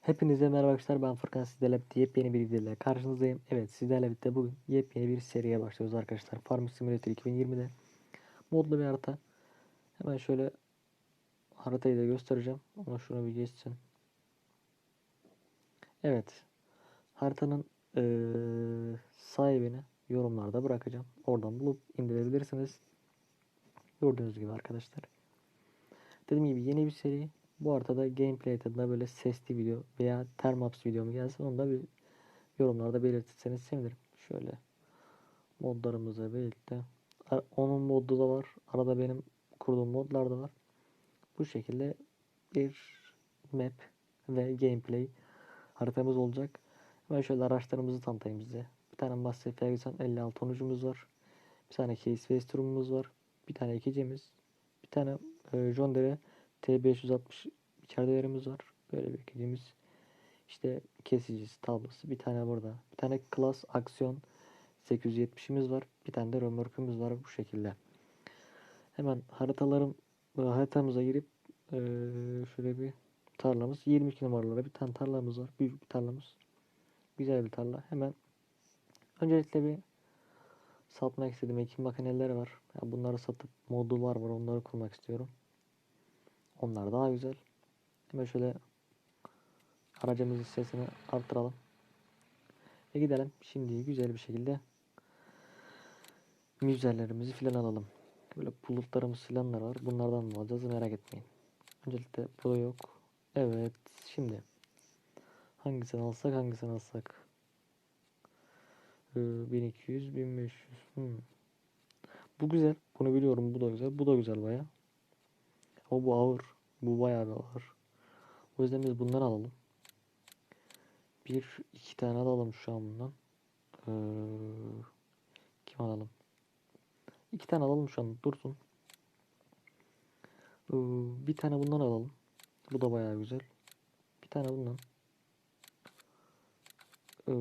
Hepinize merhaba arkadaşlar ben Furkan sizlerle yepyeni bir videoyla karşınızdayım. Evet sizlerle birlikte bugün yepyeni bir seriye başlıyoruz arkadaşlar. Farming Simulator 2020'de modlu bir harita. Hemen şöyle haritayı da göstereceğim ama şunu bir geçsin. Evet haritanın eee, sahibini yorumlarda bırakacağım. Oradan bulup indirebilirsiniz. Gördüğünüz gibi arkadaşlar. Dediğim gibi yeni bir seri. Bu haritada gameplay tadında böyle sesli video veya termaps video mu gelsin onu da bir yorumlarda belirtirseniz sevinirim. Şöyle modlarımızla birlikte. Onun modu da var. Arada benim kurduğum modlar da var. Bu şekilde bir map ve gameplay haritamız olacak. Ben şöyle araçlarımızı tanıtayım size. Bir tane Massey Ferguson 56 onucumuz var. Bir tane Case Westerum'umuz var. Bir tane ikicimiz. Bir tane e, John Deere T560 içeridelerimiz var. Böyle bir ikicimiz. İşte kesicisi, tablosu. Bir tane burada. Bir tane Class Aksiyon 870'imiz var. Bir tane de römorkümüz var bu şekilde. Hemen haritalarım e, haritamıza girip e, şöyle bir tarlamız 22 numaralı bir tane tarlamız var. Büyük bir tarlamız. Güzel bir tarla. Hemen öncelikle bir satmak istediğim ekim makineleri var. Ya bunları satıp modullar var. Onları kurmak istiyorum. Onlar daha güzel. Hemen şöyle aracımızın sesini arttıralım. Ve gidelim. Şimdi güzel bir şekilde müzerlerimizi filan alalım. Böyle bulutlarımız filanlar var. Bunlardan mı alacağız merak etmeyin. Öncelikle bu yok. Evet. Şimdi hangisini alsak hangisini alsak. Ee, 1200 1500 hmm. Bu güzel. Bunu biliyorum. Bu da güzel. Bu da güzel baya. Ama bu ağır. Bu bayağı bir ağır. O yüzden biz bunları alalım. Bir, iki tane alalım şu an bundan. Ee, kim alalım? İki tane alalım şu an. Dursun. Ee, bir tane bundan alalım. Bu da bayağı güzel. Bir tane bundan. Ee,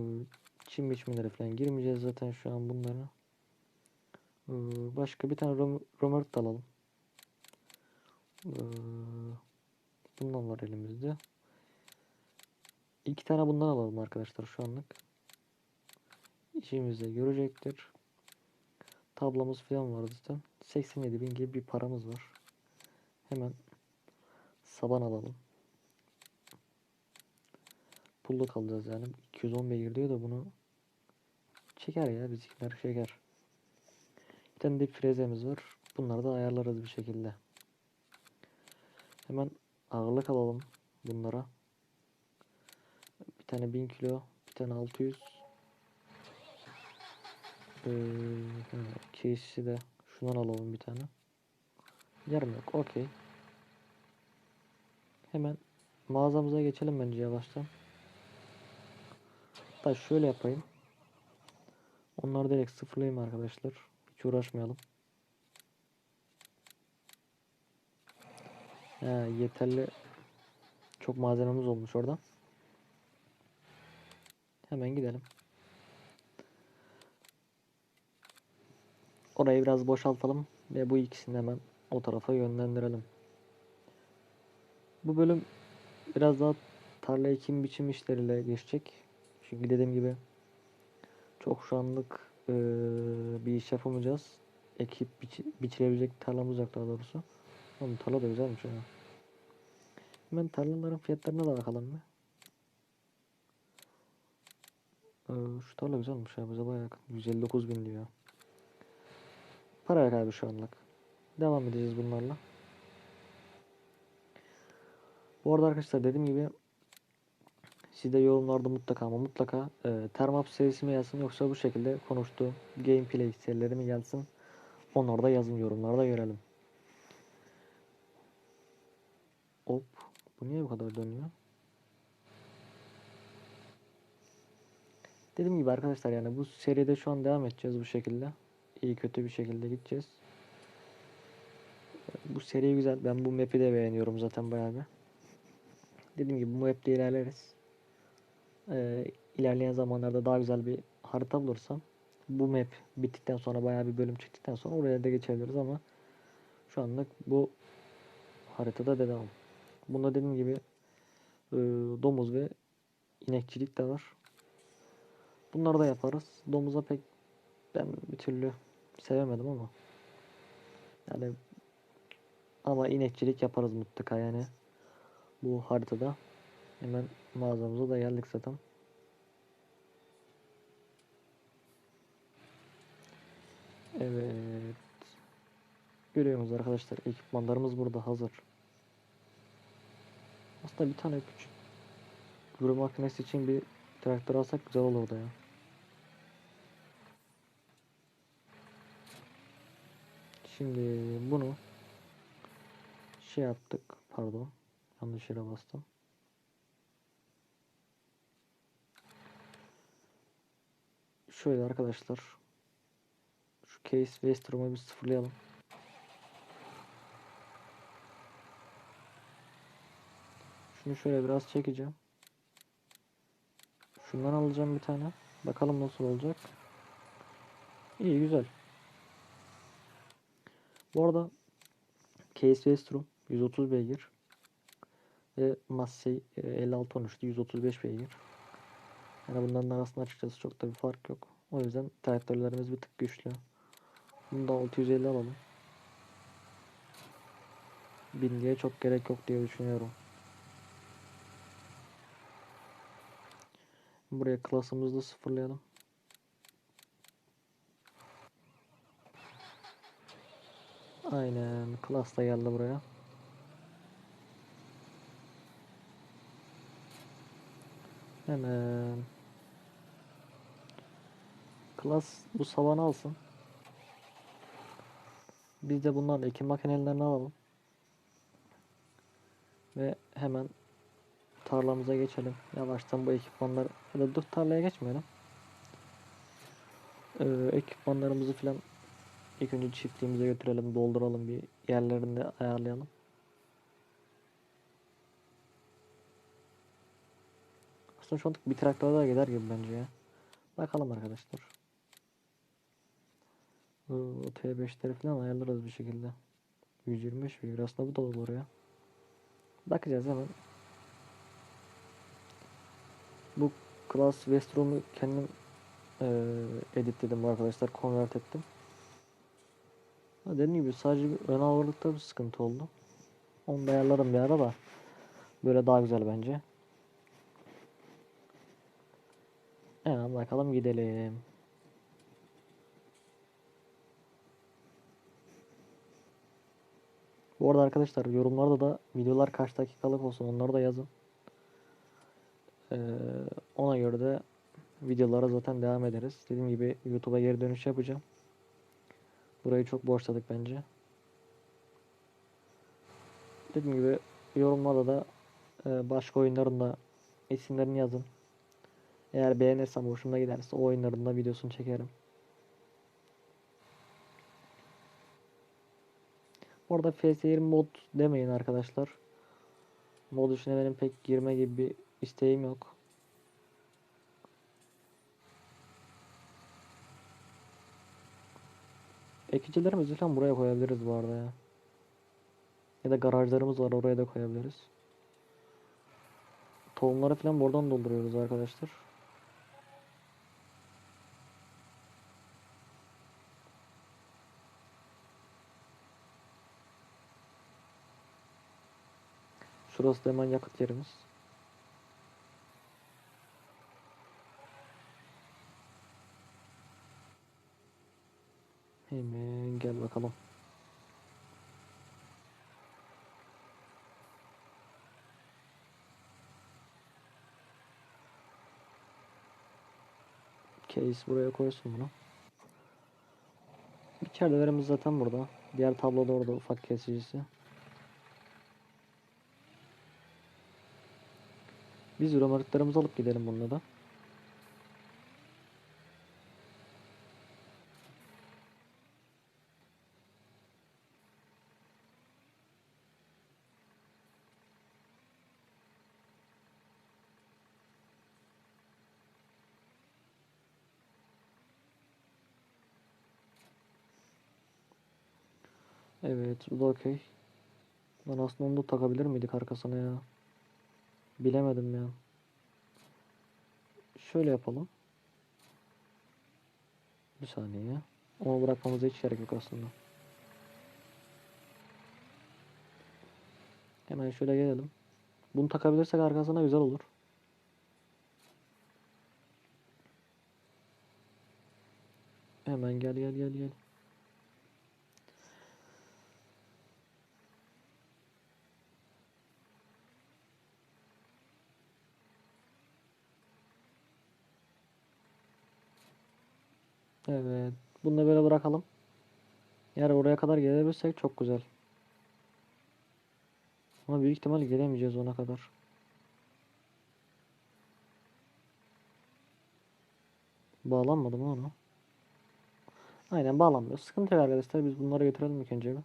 çim biçimlere falan girmeyeceğiz zaten şu an bunlara. Ee, başka bir tane rom romert alalım. Ee, bundan var elimizde. İki tane bundan alalım arkadaşlar şu anlık. İşimizi görecektir. Tablamız falan var zaten. 87 bin gibi bir paramız var. Hemen saban alalım. Pulluk alacağız yani. 210 beygir diyor da bunu çeker ya bizimkiler çeker. Bir tane de frezemiz var. Bunları da ayarlarız bir şekilde. Hemen ağırlık alalım bunlara. Bir tane 1000 kilo, bir tane 600. Ee, case'i de şundan alalım bir tane. Yarım yok, okey. Hemen mağazamıza geçelim bence yavaştan. Hatta şöyle yapayım. Onları direkt sıfırlayayım arkadaşlar. Hiç uğraşmayalım. He, yeterli çok malzememiz olmuş orada. Hemen gidelim. Orayı biraz boşaltalım ve bu ikisini hemen o tarafa yönlendirelim. Bu bölüm biraz daha tarla ekim biçim işleriyle geçecek. Çünkü dediğim gibi çok şu anlık eee, bir iş yapamayacağız. Ekip biçi, biçilebilecek tarlamız yok daha doğrusu. Oğlum tarla da güzelmiş ha. Hemen tarlaların fiyatlarına da bakalım bir. Ee, şu tarla güzelmiş ya bize bayağı yakın. 159 bin diyor. Para yok abi şu anlık. Devam edeceğiz bunlarla. Bu arada arkadaşlar dediğim gibi siz de yorumlarda mutlaka ama mutlaka e, Termap serisi mi gelsin yoksa bu şekilde konuştuğum gameplay serileri mi gelsin onları da yazın yorumlarda görelim. Hop. Bu niye bu kadar dönüyor? Dediğim gibi arkadaşlar yani bu seride şu an devam edeceğiz bu şekilde. İyi kötü bir şekilde gideceğiz. Bu seri güzel. Ben bu map'i de beğeniyorum zaten bayağı bir. Dediğim gibi bu map'te ilerleriz. Ee, ilerleyen zamanlarda daha güzel bir harita bulursam bu map bittikten sonra bayağı bir bölüm çektikten sonra oraya da geçebiliriz ama şu anlık bu haritada devam. Bunda dediğim gibi e, domuz ve inekçilik de var. Bunları da yaparız. Domuza pek ben bir türlü sevemedim ama yani ama inekçilik yaparız mutlaka yani bu haritada. Hemen mağazamıza da geldik zaten. Evet. Görüyorsunuz arkadaşlar ekipmanlarımız burada hazır. Aslında bir tane küçük Guru makinesi için bir traktör alsak güzel olurdu ya. Şimdi bunu şey yaptık. Pardon. Yanlış yere bastım. Şöyle arkadaşlar. Şu case Westrom'u bir sıfırlayalım. Şunu şöyle biraz çekeceğim. Şundan alacağım bir tane. Bakalım nasıl olacak. İyi güzel. Bu arada Case Westrom 130 beygir ve Massey e, 5613'te 135 beygir. Yani bunların arasında açıkçası çok da bir fark yok. O yüzden traktörlerimiz bir tık güçlü. Bunu da 650 alalım. 1000 diye çok gerek yok diye düşünüyorum. Buraya klasımızı da sıfırlayalım. Aynen. Klas da geldi buraya. Hemen. Klas bu savanı alsın. Biz de bunların ekim makinelerini alalım. Ve hemen tarlamıza geçelim. Yavaştan bu ekipmanlar ya dur tarlaya geçmeyelim. Ee, ekipmanlarımızı falan ilk önce çiftliğimize götürelim, dolduralım bir yerlerini ayarlayalım. Aslında şu anlık bir traktör daha gider gibi bence ya. Bakalım arkadaşlar. Bu T5'leri falan ayarlarız bir şekilde. 125 beygir aslında bu da olur ya. Bakacağız hemen. Bu Class Westrom'u kendim eee editledim arkadaşlar. Convert ettim. Ha, dediğim gibi sadece bir ön ağırlıkta bir sıkıntı oldu. Onu da ayarlarım bir ara da. Böyle daha güzel bence. Hemen bakalım gidelim. Bu arada arkadaşlar yorumlarda da videolar kaç dakikalık olsun onları da yazın. Ee, ona göre de videolara zaten devam ederiz. Dediğim gibi YouTube'a geri dönüş yapacağım. Burayı çok boşladık bence. Dediğim gibi yorumlarda da e, başka oyunların da isimlerini yazın. Eğer beğenirsem hoşuma giderse o oyunların da videosunu çekerim. Bu arada FS20 mod demeyin arkadaşlar. Mod işine benim pek girme gibi bir isteğim yok. Ekicilerimizi falan buraya koyabiliriz bu arada ya. Ya da garajlarımız var oraya da koyabiliriz. Tohumları falan buradan dolduruyoruz arkadaşlar. Şurası da hemen yakıt yerimiz. Hemen gel bakalım. Case buraya koysun bunu. İçeridelerimiz zaten burada. Diğer tabloda orada ufak kesicisi. Biz uramarıklarımızı alıp gidelim bununla da. Evet bu da okey. Ben aslında onu da takabilir miydik arkasına ya? Bilemedim ya. Şöyle yapalım. Bir saniye. Onu bırakmamıza hiç gerek yok aslında. Hemen şöyle gelelim. Bunu takabilirsek arkasına güzel olur. Hemen gel gel gel gel. Evet. Bunu da böyle bırakalım. Eğer oraya kadar gelebilirsek çok güzel. Ama büyük ihtimal gelemeyeceğiz ona kadar. Bağlanmadı mı onu? Aynen bağlanmıyor. Sıkıntı yok arkadaşlar. Biz bunları götürelim ilk önce bir.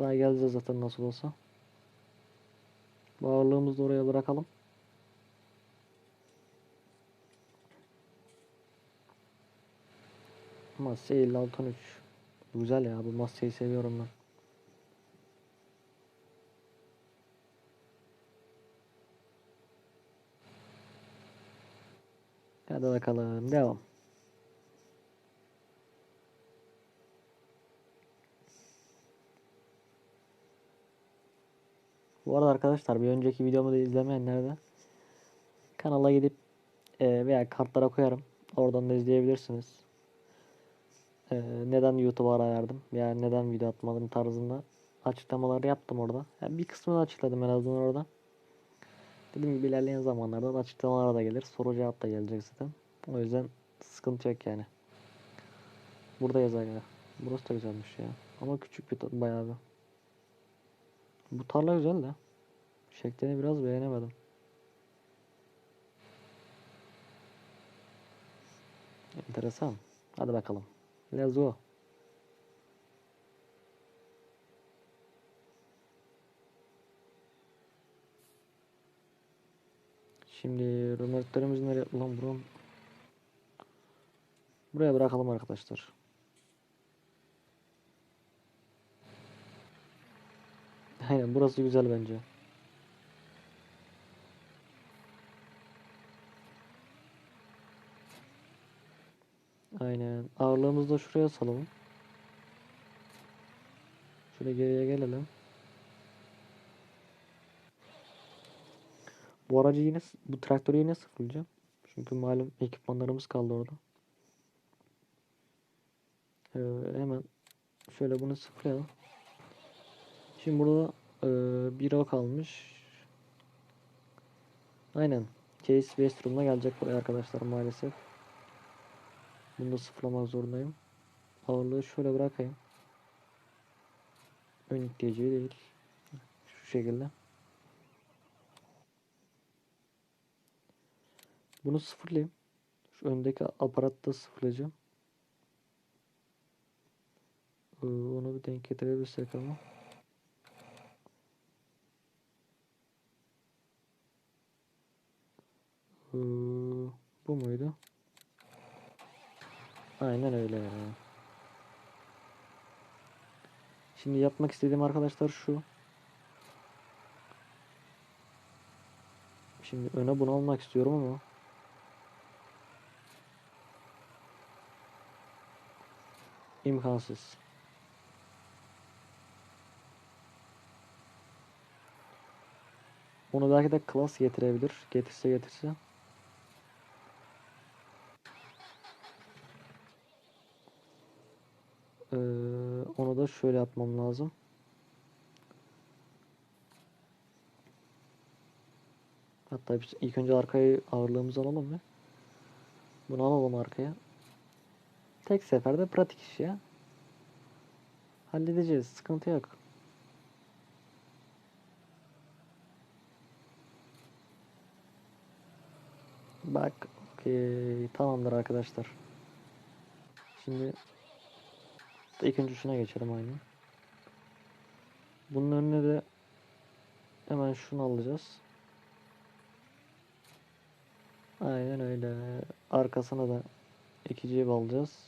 Daha geleceğiz zaten nasıl olsa. Bu ağırlığımızı da oraya bırakalım. Masya 56 Güzel ya bu Masya'yı seviyorum ben. Hadi bakalım devam. Bu arada arkadaşlar bir önceki videomu da izlemeyenler de kanala gidip e, veya kartlara koyarım. Oradan da izleyebilirsiniz. E, neden YouTube'a ara verdim veya neden video atmadım tarzında açıklamaları yaptım orada. Yani bir kısmını açıkladım en azından orada. Dediğim gibi ilerleyen zamanlarda da açıklamalar da gelir. Soru cevap da gelecek zaten. O yüzden sıkıntı yok yani. Burada yazar ya. Burası da güzelmiş ya. Ama küçük bir bayağı bir. Bu tarla güzel de. Şeklini biraz beğenemedim. Enteresan. Hadi bakalım. Let's go. Şimdi römertlerimizi nereye... Ulan buram... Buraya bırakalım arkadaşlar. Aynen burası güzel bence. Aynen. Ağırlığımızı da şuraya salalım. Şöyle geriye gelelim. Bu aracı yine bu traktörü yine sıfırlayacağım. Çünkü malum ekipmanlarımız kaldı orada. Ee, hemen şöyle bunu sıfırlayalım. Şimdi burada e, bir o kalmış. Aynen. Case Westrum'la gelecek buraya arkadaşlar maalesef. Bunu da sıfırlamak zorundayım. Ağırlığı şöyle bırakayım. Ön ihtiyacı değil. Şu şekilde. Bunu sıfırlayayım. Şu öndeki aparatı da sıfırlayacağım. Ee, onu bir denk getirebilirsek ama. Ee, bu muydu? Aynen öyle ya. Şimdi yapmak istediğim arkadaşlar şu. Şimdi öne bunu almak istiyorum ama imkansız. Onu belki de klas getirebilir. Getirse getirse. Ee, onu da şöyle yapmam lazım. Hatta biz ilk önce arkayı ağırlığımızı alalım mı? Bunu alalım arkaya. Tek seferde pratik iş ya. Halledeceğiz. Sıkıntı yok. Bak. Okey. Tamamdır arkadaşlar. Şimdi Hatta ikincisine geçelim aynı. Bunun önüne de hemen şunu alacağız. Aynen öyle. Arkasına da iki alacağız.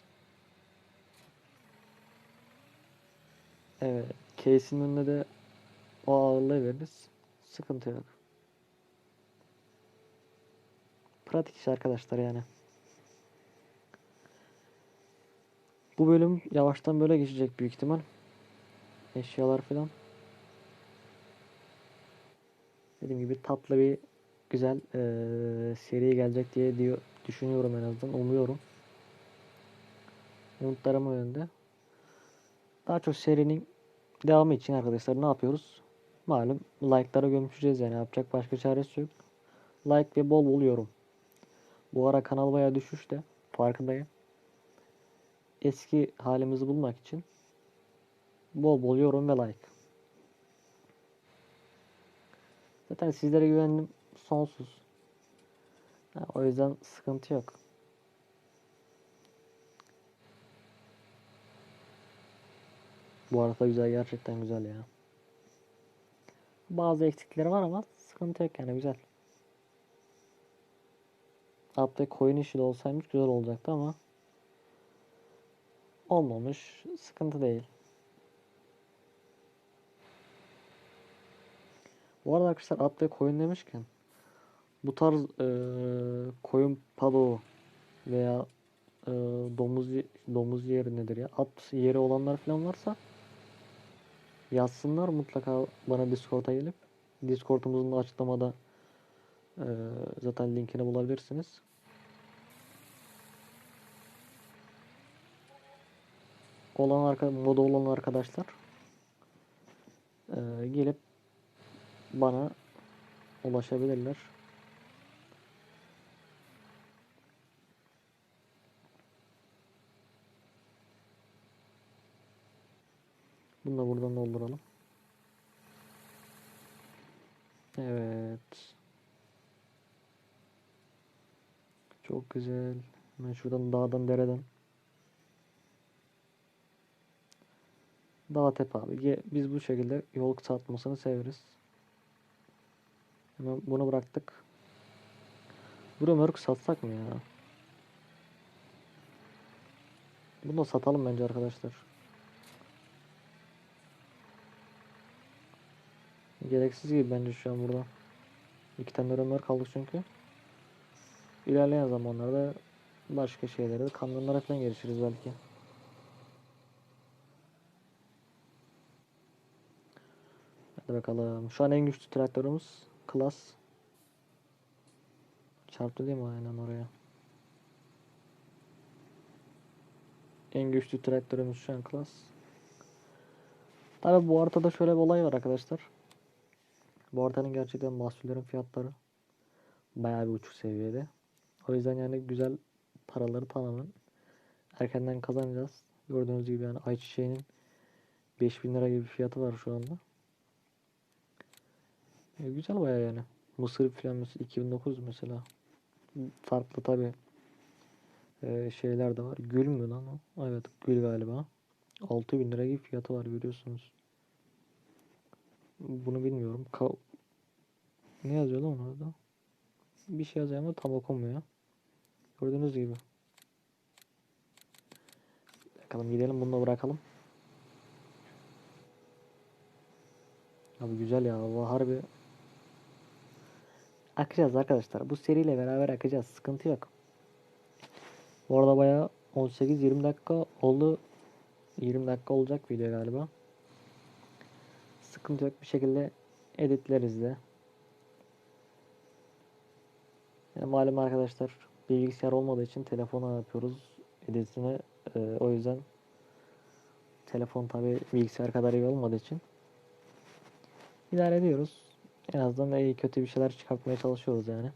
Evet. Case'in önüne de o ağırlığı veririz. Sıkıntı yok. Pratik iş arkadaşlar yani. Bu bölüm yavaştan böyle geçecek büyük ihtimal. Eşyalar falan. Dediğim gibi tatlı bir güzel eee seri gelecek diye diyor, düşünüyorum en azından. Umuyorum. Umutlarım o. Daha çok serinin devamı için arkadaşlar ne yapıyoruz? Malum like'lara gömüşeceğiz yani yapacak başka çaresi yok. Like ve bol bol yorum. Bu ara kanal bayağı düşüşte. Farkındayım. Eski halimizi bulmak için bol bol yorum ve like. Zaten sizlere güvenim sonsuz. O yüzden sıkıntı yok. Bu arada güzel gerçekten güzel ya. Bazı eksikleri var ama sıkıntı yok yani güzel. Altta koyun işi de olsaymış güzel olacaktı ama olmamış. Sıkıntı değil. Bu arada arkadaşlar at ve koyun demişken bu tarz eee, koyun padoğu veya eee, domuz domuz yeri nedir ya at yeri olanlar falan varsa yazsınlar mutlaka bana Discord'a gelip Discord'umuzun da açıklamada eee, zaten linkini bulabilirsiniz. Olan arka, moda olan arkadaşlar eee, gelip bana ulaşabilirler. Bunu da buradan dolduralım. Evet. Çok güzel. Hemen şuradan dağdan dereden. Dağ tepe abi. Biz bu şekilde yol kısaltmasını severiz. Hemen bunu bıraktık. Buraya mörk satsak mı ya? Bunu da satalım bence arkadaşlar. Gereksiz gibi bence şu an burada. İki tane ömür kaldık çünkü. İlerleyen zamanlarda başka şeylere de kamyonlara falan gelişiriz belki. Hadi. Şu an en güçlü traktörümüz Klas. Çarptı değil mi aynen oraya? En güçlü traktörümüz şu an Klas. Tabi bu haritada şöyle bir olay var arkadaşlar. Bu haritanın gerçekten mahsullerin fiyatları bayağı bir uçuk seviyede. O yüzden yani güzel paraları tamamen erkenden kazanacağız. Gördüğünüz gibi yani ayçiçeğinin 5000 lira gibi fiyatı var şu anda. E, güzel bayağı yani. Mısır falan mesela 2009 mesela. Farklı tabi şeyler de var. Gül mü lan o? Evet gül galiba. 6000 lira gibi fiyatı var görüyorsunuz. Bunu bilmiyorum. Ka- ne yazıyor lan orada? Bir şey yazıyor ama tam okunmuyor. Gördüğünüz gibi. Bakalım gidelim bunu da bırakalım. Abi güzel ya. Harbi akacağız arkadaşlar. Bu seriyle beraber akacağız. Sıkıntı yok. Bu arada bayağı 18-20 dakika oldu. 20 dakika olacak video galiba. Sıkıntı yok bir şekilde editleriz de. Yani malum arkadaşlar bilgisayar olmadığı için telefona yapıyoruz editini. Ee, o yüzden telefon tabi bilgisayar kadar iyi olmadığı için idare ediyoruz. En azından iyi kötü bir şeyler çıkartmaya çalışıyoruz yani.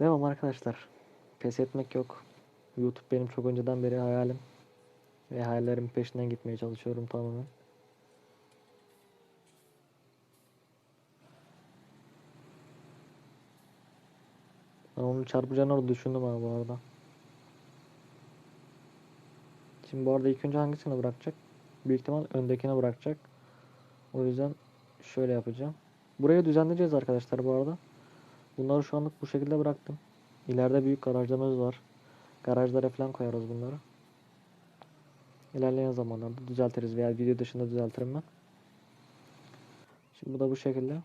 Devam arkadaşlar. Pes etmek yok. YouTube benim çok önceden beri hayalim. Ve hayallerimin peşinden gitmeye çalışıyorum tamamen. Ben onu çarpacağını orada düşündüm abi bu arada. Şimdi bu arada ilk önce hangisini bırakacak? Büyük ihtimal öndekine bırakacak. O yüzden şöyle yapacağım. Burayı düzenleyeceğiz arkadaşlar bu arada. Bunları şu anlık bu şekilde bıraktım. İleride büyük garajlarımız var. Garajlara falan koyarız bunları. İlerleyen zamanlarda düzeltiriz veya video dışında düzeltirim ben. Şimdi bu da bu şekilde.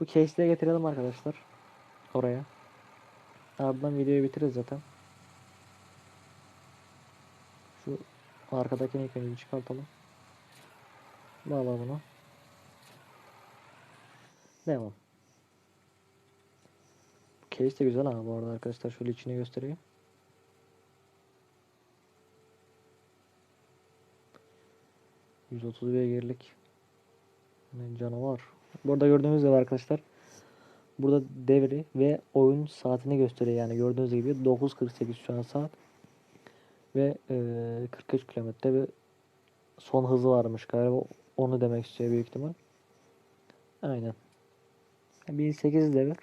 Bu case'leri getirelim arkadaşlar. Oraya. Ardından videoyu bitiririz zaten. Şu arkadakini ilk önce çıkartalım. Bağla bunu. Devam. Case de güzel ama bu arada arkadaşlar şöyle içini göstereyim. %30 beygirlik yani canavar. Burada gördüğünüz gibi arkadaşlar burada devri ve oyun saatini gösteriyor yani gördüğünüz gibi 9.48 şu an saat ve eee 43 kilometre ve son hızı varmış galiba onu demek istiyor büyük ihtimal. Aynen. 1008 devir.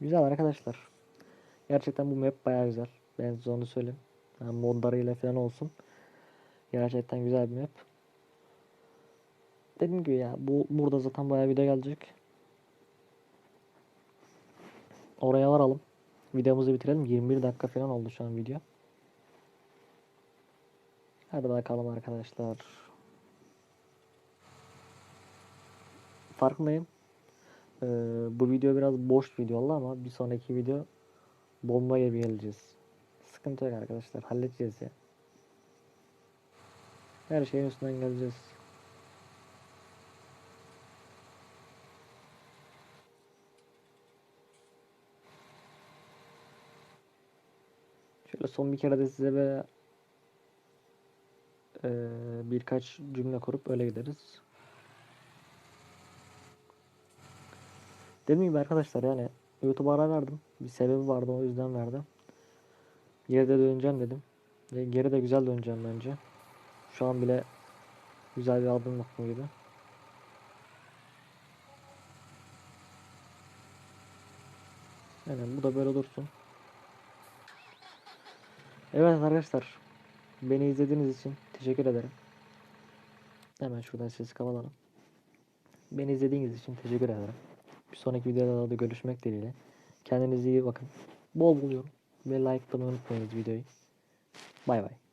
Güzel arkadaşlar. Gerçekten bu map bayağı güzel. Ben size onu söyleyeyim. Yani modlarıyla falan olsun. Gerçekten güzel bir map. Dediğim gibi ya bu burada zaten bayağı video gelecek. Oraya varalım. Videomuzu bitirelim. 21 dakika falan oldu şu an video. Hadi bakalım arkadaşlar. Farkındayım. Ee, bu video biraz boş video oldu ama bir sonraki video bomba gibi geleceğiz. Sıkıntı yok arkadaşlar. Halledeceğiz ya. Her şeyin üstünden geleceğiz. Şöyle son bir kere de size böyle eee, birkaç cümle kurup öyle gideriz. Dediğim gibi arkadaşlar yani YouTube'a ara verdim. Bir sebebi vardı o yüzden verdim. Geri de döneceğim dedim. Ve geri de güzel döneceğim bence. Şu an bile güzel bir adım attım gibi. Aynen bu da böyle dursun. Evet arkadaşlar. Beni izlediğiniz için teşekkür ederim. Hemen şuradan sesi kapatalım. Beni izlediğiniz için teşekkür ederim. Bir sonraki videoda da görüşmek dileğiyle. Kendinize iyi bakın. Bol buluyorum. Ve like atmayı unutmayınız videoyu. Bay bay.